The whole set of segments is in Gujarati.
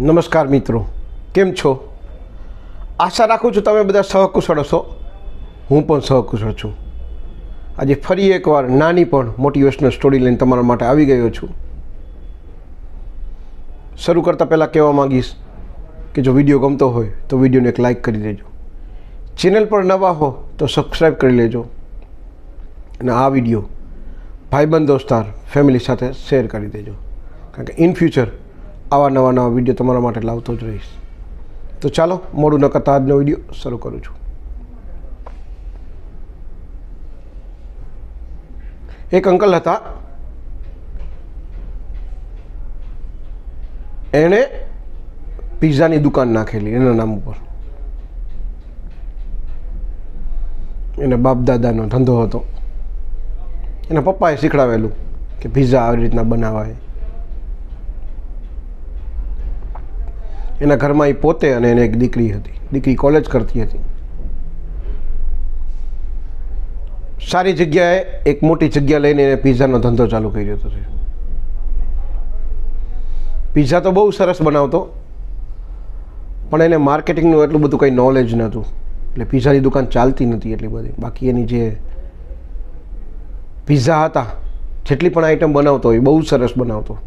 નમસ્કાર મિત્રો, કેમ છો? આશા રાખું છું તમે બધા સહકુશળ હશો. હું પણ સહકુશળ છું. આજે ફરી એકવાર નાની પણ મોટિવેશનલ સ્ટોરી લઈને તમારા માટે આવી ગયો છું. શરૂ કરતાં પહેલાં કહેવા માંગીશ કે જો વીડિયો ગમતો હોય તો વિડીયોને એક લાઈક કરી દેજો. ચેનલ પર નવા હો તો સબસ્ક્રાઈબ કરી લેજો. અને આ વીડિયો ભાઈબંધ દોસ્તાર ફેમિલી સાથે શેર કરી દેજો. કારણ કે ઇન ફ્યુચર આવા નવા નવા વીડિયો તમારા માટે લાવતો જ રહીશ. તો ચાલો, મોડું ન કરતા આજનો વીડિયો શરૂ કરું છું. એક અંકલ હતા. એણે પિઝાની દુકાન નાખેલી, એના નામ ઉપર. એને બાપ દાદાનો ધંધો હતો. એના પપ્પાએ શીખડાવેલું કે પિઝા આવી રીતના બનાવાય. એના ઘરમાં એ પોતે અને એને એક દીકરી હતી. દીકરી કોલેજ કરતી હતી. સારી જગ્યાએ એક મોટી જગ્યા લઈને એને પિઝાનો ધંધો ચાલુ કર્યો હતો પીઝા તો બહુ સરસ બનાવતો, પણ એને માર્કેટિંગનું એટલું બધું કંઈ નોલેજ નહોતું. એટલે પિઝાની દુકાન ચાલતી નથી એટલી બધી. બાકી એની જે પિઝા હતા, જેટલી પણ આઈટમ બનાવતો હોય બહુ સરસ બનાવતો.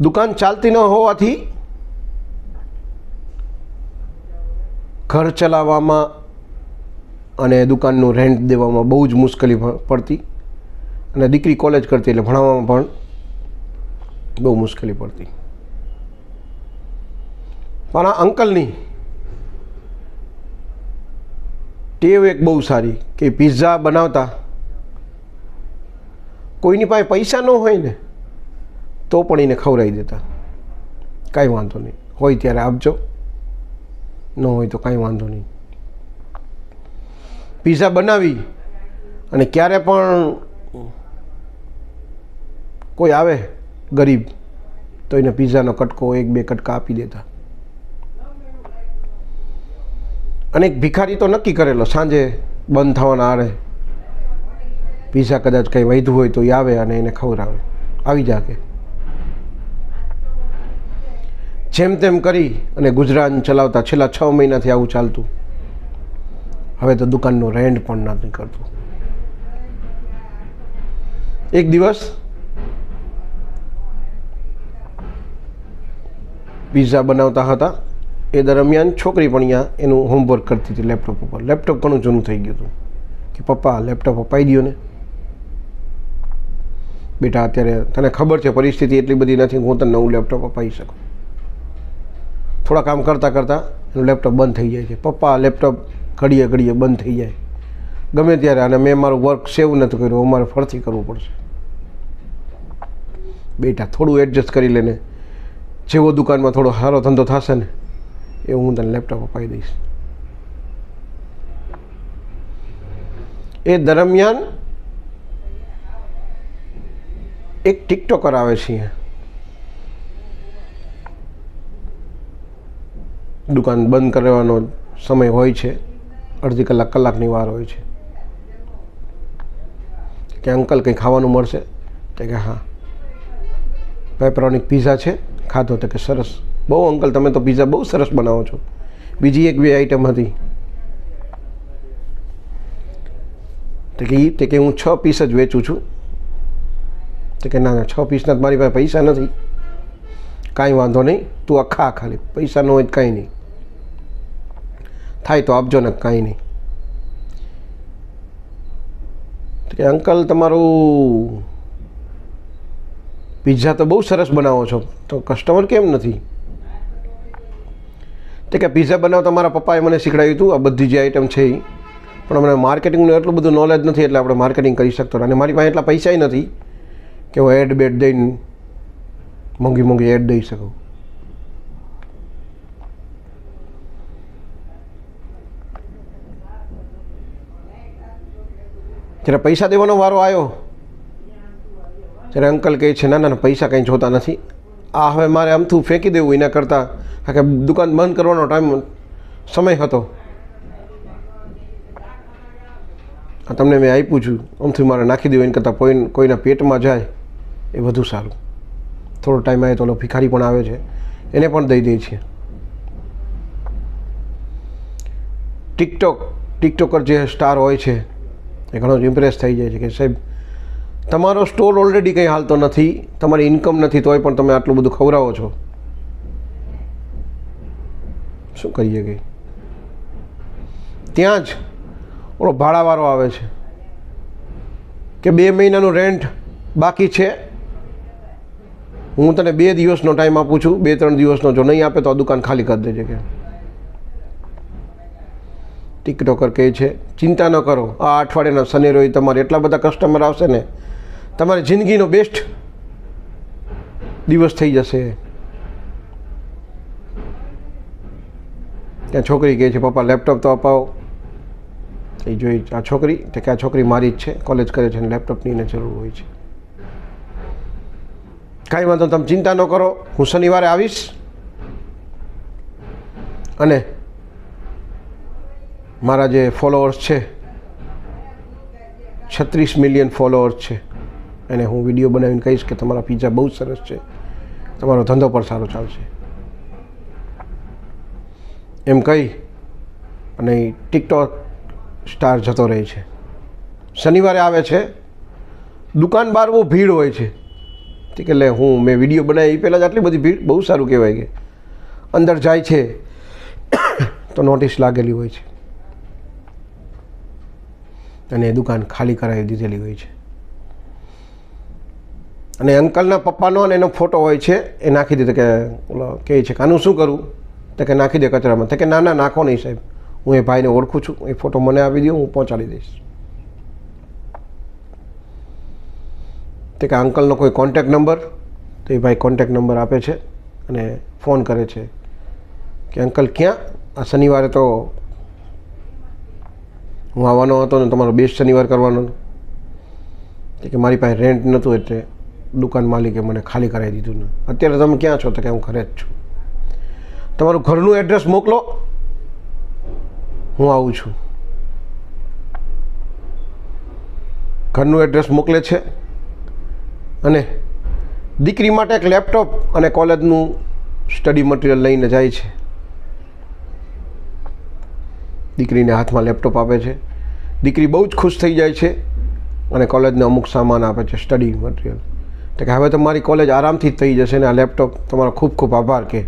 દુકાન ચાલતી ન હોવાથી ઘર ચલાવવામાં અને દુકાનનું રેન્ટ દેવામાં બહુ જ મુશ્કેલી પડતી. અને દીકરી કોલેજ કરતી એટલે ભણાવવામાં પણ બહુ મુશ્કેલી પડતી. પણ આ અંકલની ટેવ એક બહુ સારી કે પિઝા બનાવતા કોઈની પાસે પૈસા ન હોય ને તો પણ એને ખવડાવી દેતા. કાંઈ વાંધો નહીં. હોય ત્યારે આપજો. ન હોય તો કાંઈ વાંધો નહીં. પિઝા બનાવી અને ક્યારે પણ કોઈ આવે ગરીબ, તો એને પીઝાનો કટકો એક બે કટકા આપી દેતા. અને એક ભિખારી તો નક્કી કરેલો, સાંજે બંધ થવાના આરે પિઝા કદાચ કંઈ વધ્યું હોય તો એ આવે અને એને ખવડાવે. આવી જા જેમ તેમ કરી અને ગુજરાન ચલાવતા છેલ્લા છ મહિનાથી આવું ચાલતું. હવે તો દુકાનનો રેન્ટ પણ નથી કરતું એક દિવસ પિઝા બનાવતા હતા. એ દરમિયાન છોકરી પણ અહીંયા એનું હોમવર્ક કરતી હતી લેપટોપ ઉપર. લેપટોપ ઘણું જૂનું થઈ ગયું હતું. કે પપ્પા લેપટોપ અપાઈ દો ને. બેટા, અત્યારે તને ખબર છે, પરિસ્થિતિ એટલી બધી નથી, હું તને નવું લેપટોપ અપાઈ શકું. થોડા કામ કરતાં કરતાં એનું લેપટોપ બંધ થઈ જાય છે. પપ્પા લેપટોપ ઘડીએ ઘડીએ બંધ થઈ જાય. ગમે ત્યારે અને મેં મારું વર્ક સેવ નથી કર્યું, અમારે ફરથી કરવું પડશે. બેટા, થોડું એડજસ્ટ કરી લેને. જેવો દુકાનમાં થોડો સારો ધંધો થશે ને એવું હું તને લેપટોપ અપાવી દઈશ. એ દરમિયાન એક ટિકટોકર આવે છે અહીંયા. દુકાન બંધ કરવાનો સમય હોય છે. અડધી કલાક કલાકની વાર હોય છે. કે અંકલ કંઈ ખાવાનું મળશે? તો કે હા. પેપરોનિક પીઝા છે. ખાધો તો કે સરસ. બહુ અંકલ, તમે તો પીઝા બહુ સરસ બનાવો છો. બીજી એક બે આઈટમ હતી. તો કે એ તે કે હું છ પીસ જ વેચું છું. તો કે ના ના, છ પીસના મારી પાસે પૈસા નથી. કાંઈ વાંધો નહીં, તું આખા ખાલી પૈસા ન હોય તો કાંઈ નહીં. થાય તો આપજો ને કાંઈ નહીં. કે અંકલ, તમારું પિઝા તો બહુ સરસ બનાવો છો, તો કસ્ટમર કેમ નથી? તો કે પિઝા બનાવતા મારા પપ્પાએ મને શીખડાવ્યું હતું, આ બધી જે આઈટમ છે એ પણ મને માર્કેટિંગનું એટલું બધું નોલેજ નથી એટલે આપણે માર્કેટિંગ કરી શકતો અને મારી પાસે એટલા પૈસાય નથી કે હું એડ બેડ દઈને મોંઘી મોંઘી એડ દઈ શકું. જ્યારે પૈસા દેવાનો વારો આવ્યો ત્યારે અંકલ કહે છે, ના ના પૈસા કંઈ જોતા નથી. આ હવે મારે આમથું ફેંકી દેવું એના કરતાં. કારણ કે દુકાન બંધ કરવાનો ટાઈમ સમય હતો. આ તમને મેં આપ્યું છું. આમથી મારે નાખી દેવું, એના કરતાં કોઈ કોઈના પેટમાં જાય, એ વધુ સારું. થોડો ટાઈમ આવે તો ઓલો ભિખારી પણ આવે છે. એને પણ દઈ દઈએ છીએ. ટિકટોક ટિકટોકર જે સ્ટાર હોય છે, એ ઘણો જ ઇમ્પ્રેસ થઈ જાય છે કે સાહેબ, તમારો સ્ટોર ઓલરેડી કંઈ હાલતો નથી, તમારી ઇન્કમ નથી, તોય પણ તમે આટલું બધું ખવડાવો છો. શું કરીએ કે ત્યાં જ ઓલો ભાડાવાળો આવે છે. કે બે મહિનાનું રેન્ટ બાકી છે હું તને બે દિવસનો ટાઈમ આપું છું, બે, ત્રણ દિવસનો જો નહીં આપે તો આ દુકાન ખાલી કરી દેજે કે. ટિકટોકર કહે છે, ચિંતા ન કરો, આ અઠવાડિયાના શનિ, રવિ તમારે એટલા બધા કસ્ટમર આવશે ને, તમારી જિંદગીનો બેસ્ટ દિવસ થઈ જશે. ત્યાં છોકરી કહે છે, પપ્પા લેપટોપ તો અપાવો. એ જોઈ આ છોકરી, તો કે આ છોકરી મારી જ છે કોલેજ કરે છે અને લેપટોપની એને જરૂર હોય છે. કાંઈ વાંધો તમે ચિંતા ન કરો. હું શનિવારે આવીશ. અને મારા જે ફોલોઅર્સ છે, છત્રીસ મિલિયન ફોલોઅર્સ છે, એને હું વીડિયો બનાવીને કહીશ કે તમારા પિઝા બહુ સરસ છે. તમારો ધંધો પણ સારો ચાલશે. એમ કહી અને ટિકટોક સ્ટાર જતો રહે છે. શનિવારે આવે છે. દુકાન બહાર બહુ ભીડ હોય છે. ઠીક એટલે હું મેં વીડિયો બનાવી, પહેલાં જ આટલી બધી ભીડ બહુ સારું કહેવાય કે અંદર જાય છે, તો નોટિસ લાગેલી હોય છે. અને એ દુકાન ખાલી કરાવી દીધેલી હોય છે. અને અંકલના પપ્પાનો અને એનો ફોટો હોય છે, એ નાખી દીધો કે, ઓલો કહે છે કે, આનું શું કરું? તો કે, નાખી દે કચરામાં. તો કે, ના ના, નાખો નહીં સાહેબ. હું એ ભાઈને ઓળખું છું. એ ફોટો મને આપી દો હું પહોંચાડી દઈશ. તે કે અંકલનો કોઈ કોન્ટેક નંબર તો એ ભાઈ કોન્ટેક નંબર આપે છે અને ફોન કરે છે કે અંકલ ક્યાં? આ શનિવારે તો હું આવવાનો હતો ને તમારો બેસ્ટ શનિવાર કરવાનો કે મારી પાસે રેન્ટ નહોતું એટલે દુકાન માલિકે મને ખાલી કરાવી દીધું ને. અત્યારે તમે ક્યાં છો? તો કે હું ઘરે જ છું. તમારું ઘરનું એડ્રેસ મોકલો. હું આવું છું. ઘરનું એડ્રેસ મોકલે છે. અને દીકરી માટે એક લેપટોપ અને કોલેજનું સ્ટડી મટીરિયલ લઈને જાય છે. દીકરીને હાથમાં લેપટોપ આપે છે. દીકરી બહુ જ ખુશ થઈ જાય છે અને કોલેજને અમુક સામાન આપે છે, સ્ટડી મટીરિયલ. તો કે હવે તમારી કોલેજ આરામથી થઈ જશે ને આ લેપટોપ. તમારો ખૂબ ખૂબ આભાર કે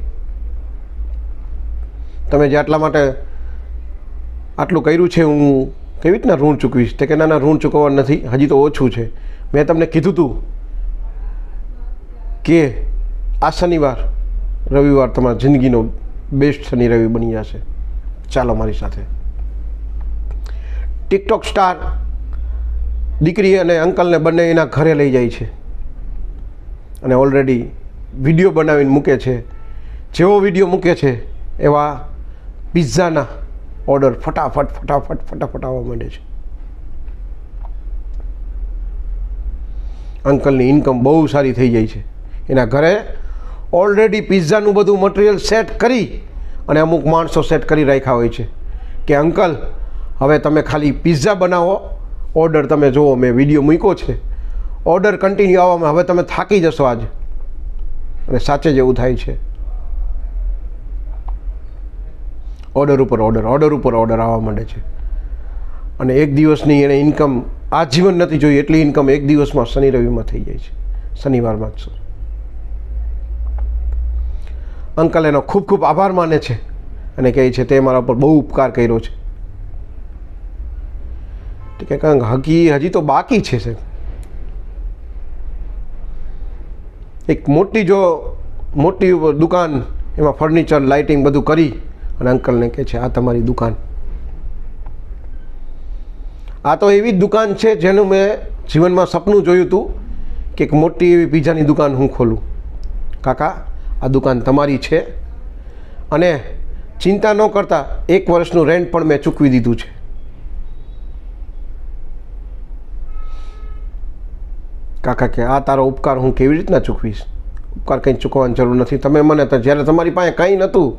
તમે જે આટલા માટે આટલું કર્યું છે, હું કેવી રીતના ઋણ ચૂકવીશ? તે કે ના ના, ઋણ ચૂકવવા નથી. હજી તો ઓછું છે. મેં તમને કીધું હતું કે આ શનિવાર, રવિવાર તમારા જિંદગીનો બેસ્ટ શનિ રવિ બની જશે. ચાલો મારી સાથે. ટિકટોક સ્ટાર દીકરી અને અંકલને બંને એના ઘરે લઈ જાય છે. અને ઓલરેડી વીડિયો બનાવીને મૂકે છે. જેવો વીડિયો મૂકે છે, એવા પિઝાના ઓર્ડર ફટાફટ ફટાફટ ફટાફટ આવવા માંડે છે. અંકલની ઇન્કમ બહુ સારી થઈ જાય છે. એના ઘરે ઓલરેડી પિઝાનું બધું મટીરિયલ સેટ કરી અને અમુક માણસો સેટ કરી રાખ્યા હોય છે કે અંકલ, હવે તમે ખાલી પિઝા બનાવો. ઓર્ડર તમે જુઓ, મેં વીડિયો મૂક્યો છે. ઓર્ડર કન્ટિન્યુ આવવામાં હવે તમે થાકી જશો આજે. અને સાચે જ એવું થાય છે. ઓર્ડર ઉપર ઓર્ડર ઓર્ડર ઉપર ઓર્ડર આવવા માંડે છે. અને એક દિવસની એણે ઇન્કમ આજીવન નથી જોઈ એટલી ઇન્કમ એક દિવસમાં શનિ રવિમાં થઈ જાય છે. શનિવારમાં જ અંકલ એનો ખૂબ ખૂબ આભાર માને છે અને કહે છે તે મારા ઉપર બહુ ઉપકાર કર્યો છે. તો કે કંઈક હકી હજી તો બાકી છે સાહેબ. એક મોટી જો મોટી દુકાન, એમાં ફર્નિચર લાઇટિંગ બધું કરી અને અંકલને કહે છે, આ તમારી દુકાન. આ તો એવી જ દુકાન છે જેનું મેં જીવનમાં સપનું જોયું હતું કે એક મોટી એવી પીઝાની દુકાન હું ખોલું. કાકા આ દુકાન તમારી છે. અને ચિંતા ન કરતા એક વર્ષનું રેન્ટ પણ મેં ચૂકવી દીધું છે. કાકા કે, આ તારો ઉપકાર હું કેવી રીતના ચૂકવીશ? ઉપકાર કંઈ ચૂકવવાની જરૂર નથી. તમે મને તો જ્યારે તમારી પાસે કંઈ નહોતું,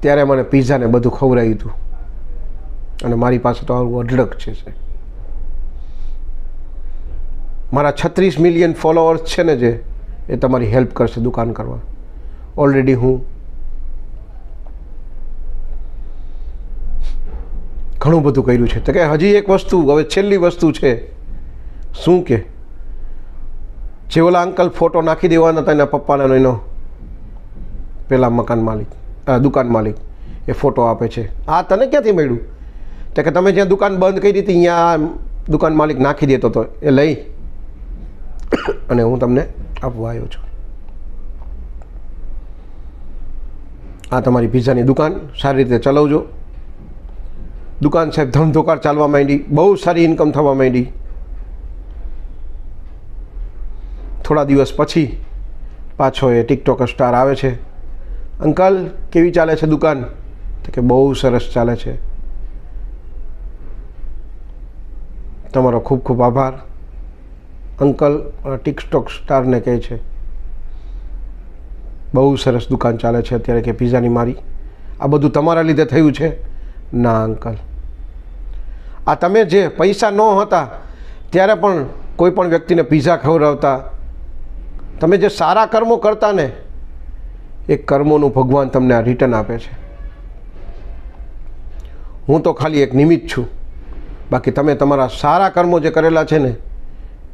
ત્યારે મને પિઝાને બધું ખવડાવ્યું હતું. અને મારી પાસે તો આવું અઢળક છે મારા છત્રીસ મિલિયન ફોલોઅર્સ છે ને જે, એ તમારી હેલ્પ કરશે દુકાન કરવા. ઓલરેડી હું. ઘણું બધું કર્યું છે. તો કે હજી એક વસ્તુ, હવે છેલ્લી વસ્તુ છે. શું કે? જે ઓલા અંકલ ફોટો નાખી દેવાના હતા એના પપ્પાના એનો પેલા મકાન માલિક દુકાન માલિક એ ફોટો આપે છે. આ તને ક્યાંથી મળ્યું? તો કે તમે જ્યાં દુકાન બંધ કરી હતી, ત્યાં દુકાન માલિક નાખી દેતો હતો એ લઈ. અને હું તમને આપવા આવ્યો છું. આ તમારી પીઝાની દુકાન. સારી રીતે ચલાવજો. દુકાન સાહેબ ધમધોકાર ચાલવા માંડી. બહુ સારી ઇન્કમ થવા માંડી. થોડા દિવસ પછી પાછો એ ટિકટોક સ્ટાર આવે છે. અંકલ, કેવી ચાલે છે દુકાન? તો કે બહુ સરસ ચાલે છે. તમારો ખૂબ ખૂબ આભાર. અંકલ ટિકટોક સ્ટારને કહે છે. બહુ સરસ દુકાન ચાલે છે અત્યારે કે પિઝાની મારી. આ બધું તમારા લીધે થયું છે? ના, અંકલ. આ તમે જે પૈસા ન હતા, ત્યારે પણ કોઈ પણ વ્યક્તિને પીઝા ખવડાવતા, તમે જે સારા કર્મો કરતા ને, એ કર્મોનું ભગવાન તમને આ રિટર્ન આપે છે. હું તો ખાલી એક નિમિત્ત છું. બાકી તમે તમારા સારા કર્મો જે કરેલા છે ને,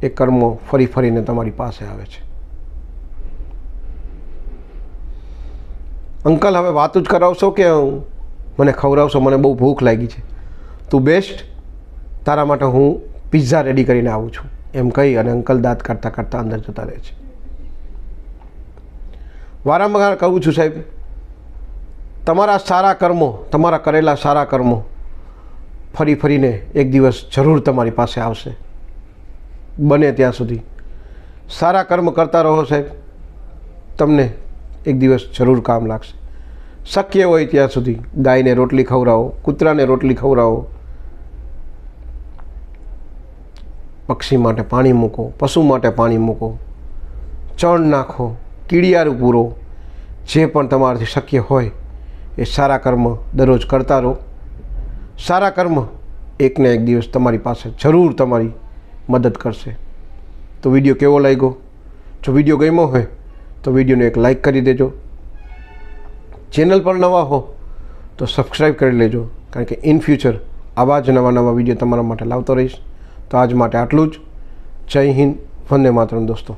એ કર્મો ફરી ફરીને તમારી પાસે આવે છે. અંકલ, હવે વાત જ કરાવશો કે મને ખવડાવશો, મને બહુ ભૂખ લાગી છે. તું બેસ્ટ. તારા માટે હું પિઝા રેડી કરીને આવું છું. એમ કહી અને અંકલ દાંત કાઢતા કાઢતા અંદર જતા રહે છે. વારંવાર કહું છું સાહેબ, તમારા સારા કર્મો, તમારા કરેલા સારા કર્મો ફરી ફરીને એક દિવસ જરૂર તમારી પાસે આવશે. બને ત્યાં સુધી. સારા કર્મ કરતા રહો સાહેબ. તમને એક દિવસ જરૂર કામ લાગશે. શક્ય હોય ત્યાં સુધી ગાયને રોટલી ખવડાવો, કૂતરાને રોટલી ખવડાવો. પક્ષી માટે પાણી મૂકો, પશુ માટે પાણી મૂકો. ચણ નાખો, કીડિયારું પૂરો. જે પણ તમારાથી શક્ય હોય એ સારા કર્મ દરરોજ કરતા રહો. સારા કર્મ એકને એક દિવસ તમારી પાસે જરૂર તમારી મદદ કરશે. તો વીડિયો કેવો લાગ્યો? જો વીડિયો ગમ્યો હોય તો વિડીયોને એક લાઇક કરી દેજો. ચેનલ પર નવા હો તો સબસ્ક્રાઈબ કરી લેજો. કારણ કે ઇન ફ્યુચર આવા જ નવા નવા વીડિયો તમારા માટે લાવતો રહીશ. તો આજ માટે આટલું જ. જય હિન્દ. વંદે માતરમ દોસ્તો.